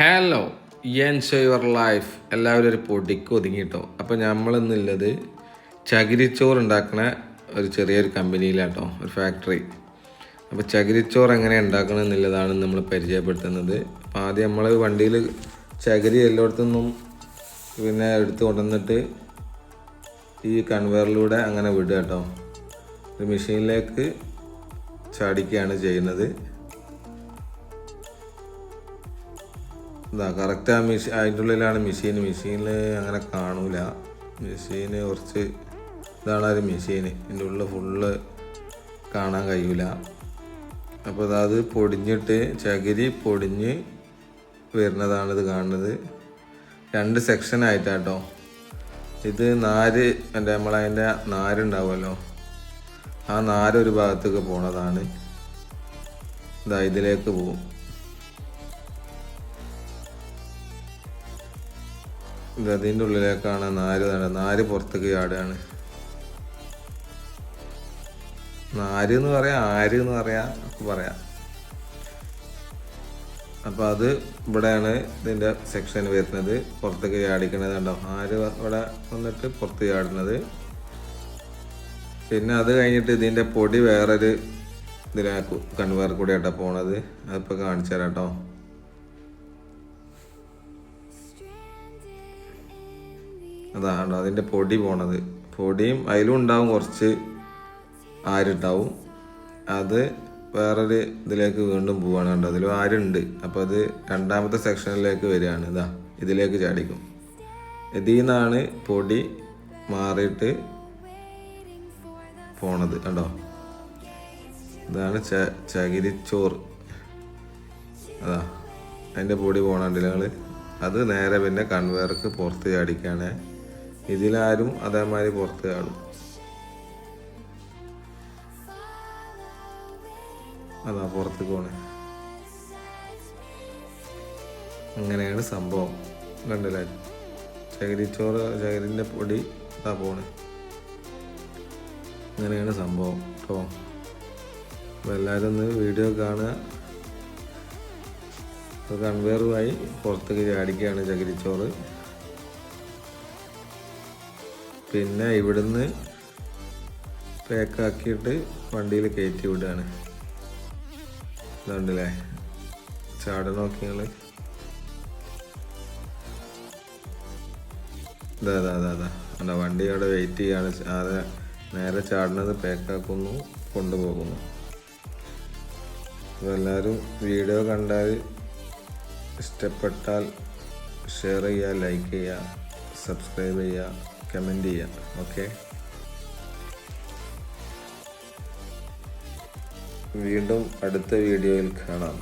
Hello enjoy your life. എല്ലാവരും ഒരു പൊടിക്ക് ഒതുങ്ങിട്ടോ. അപ്പോൾ നമ്മളിന്നുള്ളത് ചകിരിച്ചോറ് ഉണ്ടാക്കുന്ന ഒരു ചെറിയൊരു കമ്പനിയിലാട്ടോ ഒരു ഫാക്ടറി അപ്പോൾ ചകിരിച്ചോറ് എങ്ങനെ ഉണ്ടാക്കണം എന്നുള്ളതാണ് നമ്മൾ പരിചയപ്പെടുത്തുന്നത്. അപ്പോൾ ആദ്യം നമ്മൾ വണ്ടിയിൽ ചകിരി എല്ലായിടത്തുനിന്നും പിന്നെ എടുത്ത് കൊണ്ടുവന്നിട്ട് ഈ കൺവെയറിലൂടെ അങ്ങനെ വിടുക കേട്ടോ ഒരു മെഷീനിലേക്ക് ചാടിക്കുകയാണ് ചെയ്യുന്നത്. ഇതാ കറക്റ്റ് ആ മെഷീൻ അതിന്റെ ഉള്ളിലാണ് മെഷീൻ മെഷീനിൽ അങ്ങനെ കാണൂല. മെഷീന് കുറച്ച് ഇതാണ് ഒരു മെഷീൻ ഇതിന്റെ ഉള്ളിൽ ഫുള്ള് കാണാൻ കഴിയൂല. അപ്പോൾ അത് പൊടിഞ്ഞിട്ട് ചകിരി പൊടിഞ്ഞ് വരുന്നതാണ് ഇത് കാണുന്നത്. രണ്ട് സെക്ഷൻ ആയിട്ടാട്ടോ. ഇത് നാര് എന്റെ നമ്മളതിന്റെ നാരുണ്ടാവുമല്ലോ. ആ നാര് ഒരു ഭാഗത്തേക്ക് പോണതാണ്. ഇതാ ഇതിലേക്ക് പോവും. ഇത് അതിന്റെ ഉള്ളിലേക്കാണ് നാര് നാര് പുറത്തേക്ക് ചാടുകയാണ്. നാര് എന്ന് പറയാം ആര് എന്ന് പറയാം ഒക്കെ പറയാം. അപ്പോൾ അത് ഇവിടെയാണ് ഇതിന്റെ സെക്ഷൻ വരുന്നത്. പുറത്തേക്ക് ചാടിക്കണത് കണ്ടോ? ആര് ഇവിടെ വന്നിട്ട് പുറത്ത് ചാടുന്നത്. പിന്നെ അത് കഴിഞ്ഞിട്ട് ഇതിന്റെ പൊടി വേറൊരു ഇതിലേക്ക് കൺവേർ കൂടെ ആട്ടോ പോണത്. അതിപ്പോൾ കാണിച്ചു തരാം കേട്ടോ. അതാണ് അതിന്റെ പൊടി പോണത്. പൊടിയും അതിലും ഉണ്ടാവും കുറച്ച് ആരുണ്ടാവും. അത് വേറൊരു ഇതിലേക്ക് വീണ്ടും പോവാണ് കണ്ടോ അതിലും ആരുണ്ട്. അപ്പോൾ അത് രണ്ടാമത്തെ സെക്ഷനിലേക്ക് വരികയാണ്. ഇതാ ഇതിലേക്ക് ചാടിക്കും. ഇതിൽ നിന്നാണ് പൊടി മാറിയിട്ട് പോണത് കണ്ടോ. ഇതാണ് ച ചകിരിച്ചോറ്. അതാ അതിന്റെ പൊടി പോകണുണ്ട് ഞങ്ങൾ അത് നേരെ പിന്നെ കൺവേർക്ക് പുറത്ത് ചാടിക്കാണ് ഇതിലാരും അതേമാതിരി പുറത്ത് കാണും. അതാ പുറത്ത് പോണേ. അങ്ങനെയാണ് സംഭവം. കണ്ടില്ലേ? ചകിരിച്ചോറ് ചകിരിന്റെ പൊടി ഇതാ പോണേ. അങ്ങനെയാണ് സംഭവം കേട്ടോ അപ്പോൾ എല്ലാവരും ഒന്ന് വീഡിയോ കാണുക. കൺവെയറുമായി പുറത്തേക്ക് ചാടിക്കുകയാണ് ചകിരിച്ചോറ്. പിന്നെ ഇവിടുന്ന് പാക്കാക്കിയിട്ട് വണ്ടിയിൽ കയറ്റി വിടുകയാണ്. ഇതുണ്ടല്ലേ? ചാട നോക്കി നിങ്ങൾ ഇതാ അതാ അതാ അതാ അല്ല വണ്ടി അവിടെ വെയിറ്റ് ചെയ്യാണ്. അത് നേരെ ചാടുന്നത് പാക്കാക്കുന്നു കൊണ്ടുപോകുന്നു. അപ്പോൾ എല്ലാവരും വീഡിയോ കണ്ടാൽ ഇഷ്ടപ്പെട്ടാൽ ഷെയർ ചെയ്യുക ലൈക്ക് ചെയ്യുക സബ്സ്ക്രൈബ് ചെയ്യുക. കമന്റ് ചെയ്യാം. ഓക്കെ വീണ്ടും അടുത്ത വീഡിയോയിൽ കാണാം.